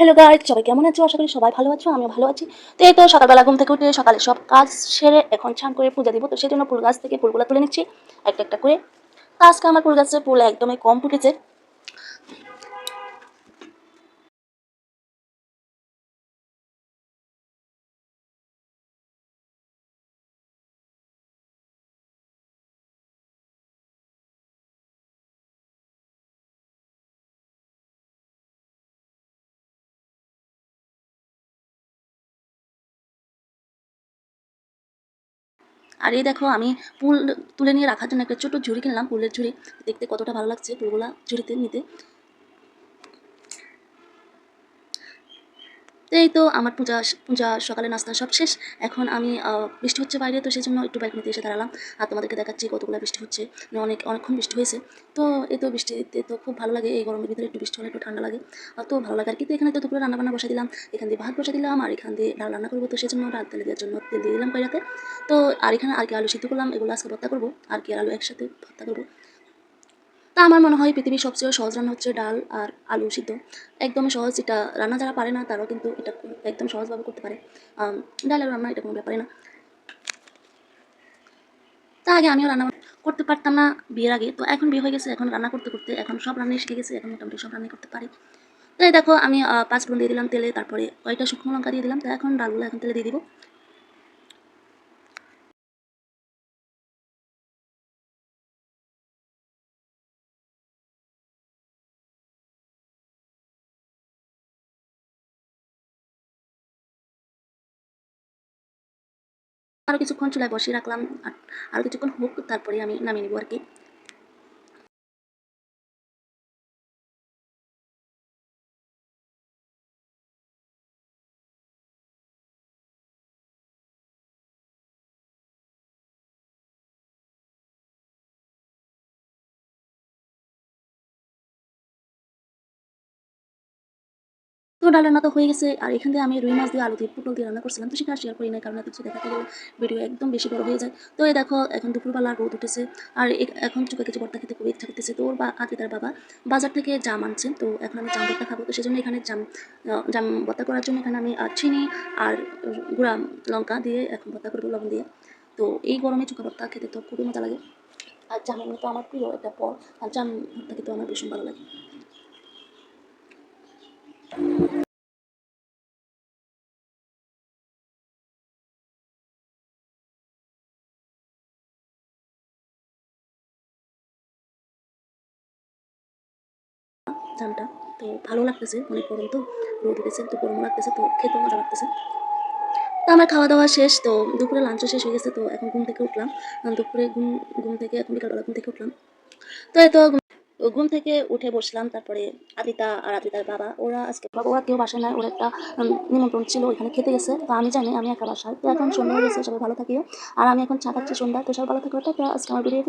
Hello guys সবাই কেমন আছো? আশা করি সবাই ভালো আছো, আমিও ভালো আছি। তো এই তো সকালবেলা ঘুম থেকে উঠে সকালে সব কাজ সেরে এখন ছান করে পূজা দিব। তো সেই জন্য ফুল গাছ থেকে ফুলগুলো তুলে নিচ্ছি, একটা একটা করে। আজকে আমার ফুল গাছের ফুল একদমই কম ফুটেছে। আর এই দেখো, আমি পুল তুলে নিয়ে রাখার জন্য একটা ছোটো ঝুড়ি কিনলাম, পুলের ঝুড়ি। দেখতে কতটা ভালো লাগছে পুলগুলা, ঝুড়িতে নিতে। তো এই তো আমার পূজা পূজা সকালে নাস্তা সব শেষ। এখন আমি বৃষ্টি হচ্ছে বাইরে, তো সেই জন্য একটু বাইক ব্যালকনিতে এসে দাঁড়ালাম। আর তোমাদেরকে দেখাচ্ছি কতগুলো বৃষ্টি হচ্ছে। মানে অনেক, অনেকক্ষণ বৃষ্টি হয়েছে। তো এই তো বৃষ্টিতে তো খুব ভালো লাগে। এই গরমের ভিতরে একটু বৃষ্টি হলে একটু ঠান্ডা লাগে। আর তো ভালো লাগে। আর কি তো এখানে তো দুপুরে রান্না বান্না বসে দিলাম। এখান দিয়ে ভাত বসে দিলাম। আর এখান দিয়ে ডাল রান্না করব। তো সেই জন্য ডাল তেলে দেওয়ার জন্য তেল দিয়ে দিলাম কয়রাতে। তো আর এখানে আর কি আলু সিদ্ধ করলাম। এগুলো আজকে ভর্তা করব। আর কি আলু একসাথে ভর্তা করব। তা আমার মনে হয় পৃথিবীর সবচেয়ে সহজ রান্না হচ্ছে ডাল আর আলু সিদ্ধ। একদমই সহজ এটা রান্না যারা পারে না, তারাও কিন্তু এটা একদম সহজভাবে করতে পারে। ডাল আর রান্না এটা কোনো ব্যাপারে না। তা আগে আমিও রান্না করতে পারতাম না বিয়ের আগে। তো এখন বিয়ে হয়ে গেছে, এখন রান্না করতে করতে এখন সব রান্নাই শিখে গেছে, এখন মোটামুটি সব রান্নাই করতে পারি। তাই দেখো, আমি পাঁচ ফোড়ন দিয়ে দিলাম তেলে, তারপরে কয়েকটা শুকনো লঙ্কা দিয়ে দিলাম। তো এখন ডালগুলো এখন তেলে দিয়ে দিব। আরও কিছুক্ষণ চুলায় বসিয়ে রাখলাম, আর আরও কিছুক্ষণ হোক, তারপরে আমি নামিয়ে নেব আর কি। তো ডাল রান্না তো হয়ে গেছে। আর এখান থেকে আমি রুই মাছ দিয়ে আলু দিয়ে পুটল দিয়ে রান্না করছিলাম। তো সেটা শেয়ার করি না কারণ কিছু দেখাতে গেলে ভিডিও একদম বেশি বড় হয়ে যায়। তো এই দেখো, এখন দুপুরবেলা রোদ উঠেছে। আর এখন চুকা কিছু বর্তা খেতে খুবই ইচ্ছা করতেছে। তো ওর বা আদিতার বাবা বাজার থেকে জাম আনছেন তো এখন আমি জাম ভর্তা খাব। তো সেজন্য এখানে জাম জাম বর্তা করার জন্য এখানে আমি চিনি আর গুঁড়া লঙ্কা দিয়ে এখন ভর্তা করব লবণ দিয়ে। তো এই গরমে চুকা ভর্তা খেতে তো খুবই মজা লাগে। আর জাম এমনি তো আমার প্রিয় একটা পর আর জাম ভর্তা খেতে আমার ভীষণ ভালো লাগে। জামটা তো ভালো লাগতেছে অনেক গরম তো, রোদ উঠেছে তো গরম লাগতেছে, তো খেতে মজা লাগতেছে। তো আমার খাওয়া দাওয়া শেষ, তো দুপুরে লাঞ্চও শেষ হয়ে গেছে, তো এখন ঘুম থেকে উঠলাম। দুপুরে ঘুম ঘুম থেকে এখন বিকালবেলা ঘুম থেকে উঠলাম। তো এই তো ঘুম- ঘুম থেকে উঠে বসলাম, তারপরে আদিতা আর আদিতার বাবা, ওরা আজকে বাবা ওরা কেউ বাসায় নাই, ওরা একটা নিমন্ত্রণ ছিল, ওইখানে খেতে গেছে। তো আমি জানি, আমি একা বাসায়। তো এখন সন্ধ্যা হয়ে গেছে, সবাই ভালো থাকিও। আর আমি এখন চা খাচ্ছি সন্ধ্যা তো সবাই ভালো থাকবে আজকে আমার ভিডিও